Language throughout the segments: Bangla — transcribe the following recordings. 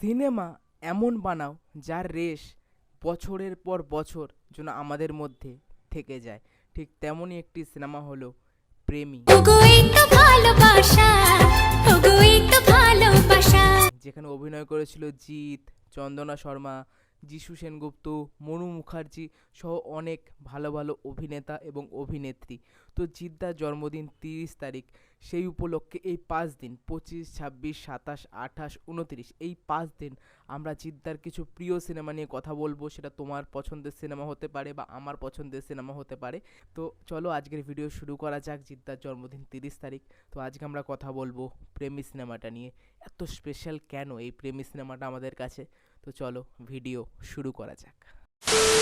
সিনেমা এমন বানাও যার রেশ বছরের পর বছর যেন আমাদের মধ্যে থেকে যায়। ঠিক তেমনই একটি সিনেমা হলো প্রেমী। যেখানে অভিনয় করেছিল জিৎ চন্দনা শর্মা যিশু সেনগুপ্ত, মনু মুখার্জি সহ অনেক ভালো ভালো অভিনেতা এবং অভিনেত্রী। তো জিদ্দার জন্মদিন তিরিশ তারিখ, সেই উপলক্ষে এই পাঁচ দিন, পঁচিশ, ছাব্বিশ, সাতাশ, আঠাশ, উনত্রিশ, এই পাঁচ দিন আমরা জিদ্দার কিছু প্রিয় সিনেমা নিয়ে কথা বলব। সেটা তোমার পছন্দের সিনেমা হতে পারে বা আমার পছন্দের সিনেমা হতে পারে। তো চলো আজকের ভিডিও শুরু করা যাক জিদ্দার জন্মদিন তিরিশ তারিখ। তো আজকে আমরা কথা বলব প্রেমী সিনেমাটা নিয়ে। এত স্পেশাল কেন এই প্রেমী সিনেমাটা আমাদের কাছে? তো চলো ভিডিও শুরু করা যাক।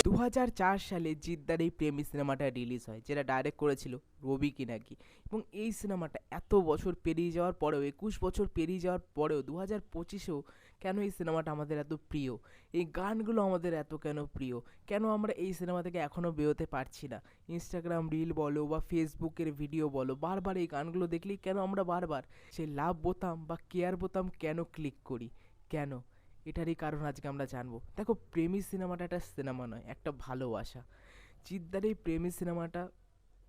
দু হাজার চার সালে জিদ্দার এই প্রেমী সিনেমাটা রিলিজ হয়, যেটা ডাইরেক্ট করেছিল রবি কিনাকি। এবং এই সিনেমাটা এত বছর পেরিয়ে যাওয়ার পরেও, একুশ বছর পেরিয়ে যাওয়ার পরেও দু হাজার পঁচিশেও কেন এই সিনেমাটা আমাদের এত প্রিয়? এই গানগুলো আমাদের এত কেন প্রিয়? কেন আমরা এই সিনেমা থেকে এখনও বেরোতে পারছি না? ইনস্টাগ্রাম রিল বলো বা ফেসবুকের ভিডিও বলো, বারবার এই গানগুলো দেখলেই কেন আমরা বারবার সেই লাভ বোতাম বা কেয়ার বোতাম কেন ক্লিক করি? কেন? এটারই কারণ আজকে আমরা জানব। দেখো, প্রেমী সিনেমাটা একটা সিনেমা নয়, একটা ভালোবাসা চিদ্দার এই প্রেমী সিনেমাটা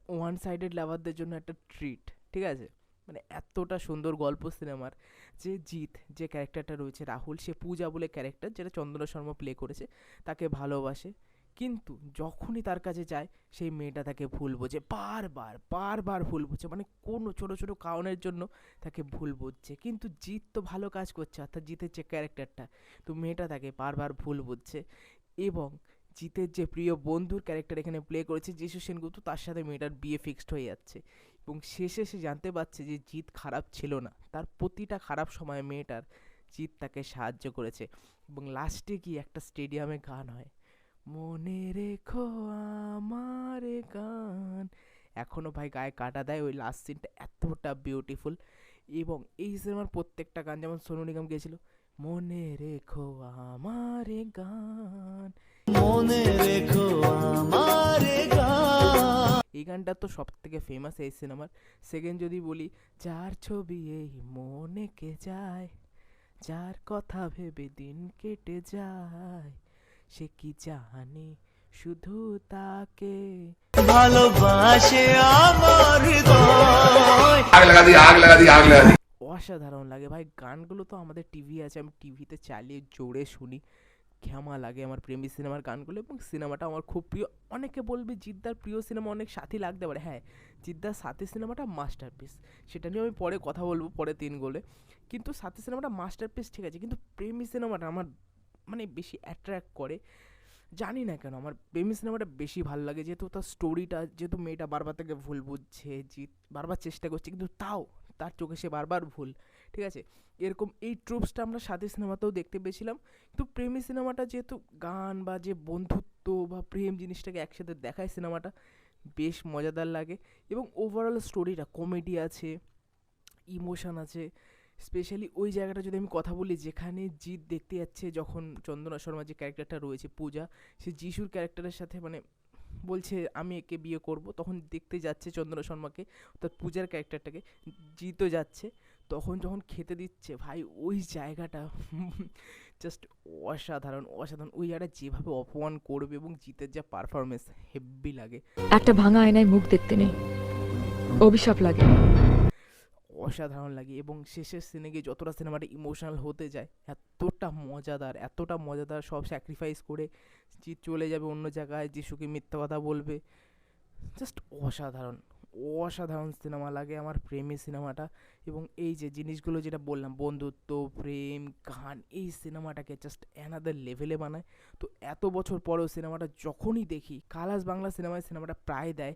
ওয়ান সাইডেড লাভারদের জন্য একটা ট্রিট ঠিক আছে? মানে এতটা সুন্দর গল্প সিনেমার। যে জিৎ, যে ক্যারেক্টারটা রয়েছে, রাহুল, সে পূজা বলে ক্যারেক্টার যেটা চন্দনা শর্মা প্লে করেছে, তাকে ভালোবাসে। কিন্তু যখনই তার কাছে যায়, সেই মেয়েটা তাকে ভুল বোঝে। বারবার বারবার ভুল বোঝে। মানে কোনো ছোটো ছোটো কারণের জন্য তাকে ভুল বুঝছে। কিন্তু জিৎ তো ভালো কাজ করছে, অর্থাৎ জিতের যে ক্যারেক্টারটা তো মেয়েটা তাকে বারবার ভুল বুঝছে। এবং জিতের যে প্রিয় বন্ধুর ক্যারেক্টার এখানে প্লে করেছে যিশু সেনগুপ্ত, তার সাথে মেয়েটার বিয়ে ফিক্সড হয়ে যাচ্ছে। এবং শেষে সে জানতে পারছে যে জিৎ খারাপ ছিল না। তার প্রতিটা খারাপ সময় মেয়েটার জিৎ তাকে সাহায্য করেছে। এবং লাস্টে গিয়ে একটা স্টেডিয়ামে গান হয়। মনে রেখো আমার গান। এখনও ভাই গায়ে কাটা দেয় ওই লাস্ট সিনটা এতটা বিউটিফুল এবং এই সিনেমার প্রত্যেকটা গান যেমন সোনু নিগম গেছিল মনে রেখো আমার গান। মনে রেখো আমার গান। এই গানটা তো সব থেকে ফেমাস এই সিনেমার সেকেন্ড যদি বলি যার ছবি এই মনে কে যায় যার কথা ভেবে দিন কেটে যায়। সে কি জানে? শুধু তাকে ভালোবাসে আমার অসাধারণ লাগে ভাই গানগুলো তো আমাদের টিভি আছে আমি টিভিতে চালিয়ে জোরে শুনি। ঘ্যামা লাগে আমার প্রেমী সিনেমার গানগুলো এবং সিনেমাটা আমার খুব প্রিয়। অনেকে বলবে জিদ্দার প্রিয় সিনেমা অনেক সাথী লাগতে পারে। হ্যাঁ জিদ্দার সাথী সিনেমাটা মাস্টারপিস সেটা নিয়ে আমি পরে কথা বলব পরে তিন গোলে। কিন্তু সাথী সিনেমাটা মাস্টারপিস ঠিক আছে কিন্তু প্রেমী সিনেমাটা আমার মানে বেশি অ্যাট্রাক্ট করে। জানি না কেন, আমার প্রেমী সিনেমাটা বেশি ভালো লাগে। যেহেতু তার স্টোরিটা যেহেতু মেয়েটা বারবার তাকে ভুল বুঝছে জিত বারবার চেষ্টা করছে, কিন্তু তাও তার চোখে সে বারবার ভুল, ঠিক আছে? এরকম এই ট্রুপসটা আমরা সাথী সিনেমাতেও দেখতে পেয়েছিলাম। কিন্তু প্রেমী সিনেমাটা যেহেতু গান বা যে বন্ধুত্ব বা প্রেম জিনিসটাকে একসাথে দেখায় সিনেমাটা, বেশ মজাদার লাগে। এবং ওভারঅল স্টোরিটা কমেডি আছে ইমোশান আছে স্পেশালি ওই জায়গাটা যদি আমি কথা বলি, যেখানে জিৎ দেখতে যাচ্ছে যখন চন্দনা শর্মা যে ক্যারেক্টারটা রয়েছে পূজা, সে যিশুর ক্যারেক্টারের সাথে মানে বলছে, আমি একে বিয়ে করব। তখন দেখতে যাচ্ছে চন্দনা শর্মাকে, অর্থাৎ পূজার ক্যারেক্টারটাকে জিতও যাচ্ছে, তখন যখন খেতে দিচ্ছে, ভাই ওই জায়গাটা জাস্ট অসাধারণ অসাধারণ। ওই জায়গাটা যেভাবে অপমান করবে এবং জিতের যা পারফরমেন্স হেব্বি লাগে। একটা ভাঙা আয়নায় মুখ দেখতে নেই। অভিশাপ লাগে। অসাধারণ লাগে এবং শেষের সিনে গিয়ে যতটা সিনেমাটা ইমোশনাল হতে যায়, এতটা মজাদার এতটা মজাদার সব স্যাক্রিফাইস করে জিৎ চলে যাবে অন্য জায়গায়, যিশুকে মিথ্যা কথা বলবে। জাস্ট অসাধারণ অসাধারণ সিনেমা লাগে আমার প্রেমী সিনেমাটা এবং এই যে জিনিসগুলো যেটা বললাম, বন্ধুত্ব, প্রেম, গান, এই সিনেমাটাকে জাস্ট অ্যানাদার লেভেলে বানায়। তো এত বছর পরেও সিনেমাটা যখনই দেখি কালাস বাংলা সিনেমায় সিনেমাটা প্রায় দেয়,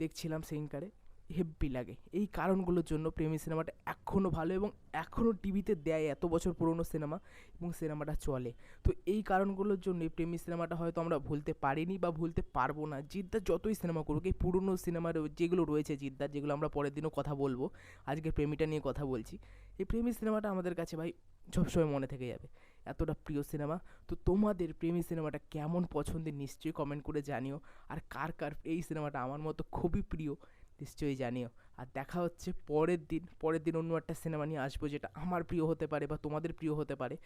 দেখছিলাম সেইনকারে হেব্বি লাগে। এই কারণগুলোর জন্য প্রেমী সিনেমাটা এখনও ভালো এবং এখনও টিভিতে দেয় এত বছর পুরনো সিনেমা এবং সিনেমাটা চলে। তো এই কারণগুলোর জন্য প্রেমী সিনেমাটা হয়তো আমরা ভুলতে পারিনি বা ভুলতে পারব না। জিদ্দার যতই সিনেমা করুক, এই পুরনো সিনেমার যেগুলো রয়েছে জিদ্দার, যেগুলো আমরা পরের দিনও কথা বলব আজকে প্রেমীটা নিয়ে কথা বলছি, এই প্রেমী সিনেমাটা আমাদের কাছে ভাই সবসময় মনে থেকে যাবে। এতটা প্রিয় সিনেমা। তো তোমাদের প্রেমী সিনেমাটা কেমন পছন্দের নিশ্চয়ই কমেন্ট করে জানিও। আর কার কার এই সিনেমাটা আমার মতো খুবই প্রিয় নিশ্চয়ই জানিও। আর দেখা হচ্ছে পরের দিন পরের দিন অন্য একটা সিনেমা নিয়ে আসব যেটা আমার প্রিয় হতে পারে বা তোমাদের প্রিয় হতে পারে।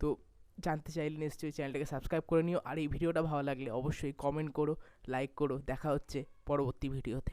তো জানতে চাইলে নিশ্চয়ই চ্যানেলটাকে সাবস্ক্রাইব করে নিও। আর এই ভিডিওটা ভালো লাগলে অবশ্যই কমেন্ট করো লাইক করো। দেখা হচ্ছে পরবর্তী ভিডিওতে।